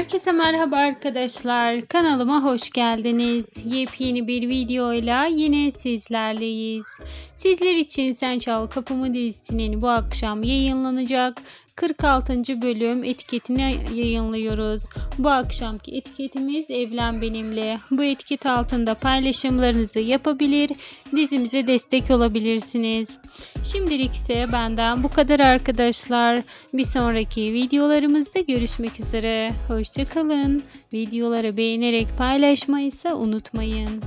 Herkese merhaba arkadaşlar. Kanalıma hoş geldiniz. Yepyeni bir videoyla yine sizlerleyiz. Sizler için Sen Çal Kapımı dizisinin bu akşam yayınlanacak 46. bölüm etiketini yayınlıyoruz. Bu akşamki etiketimiz Evlen Benimle. Bu etiket altında paylaşımlarınızı yapabilir, dizimize destek olabilirsiniz. Şimdilik ise benden bu kadar arkadaşlar. Bir sonraki videolarımızda görüşmek üzere. Hoşçakalın. Videoları beğenerek paylaşmayı ise unutmayın.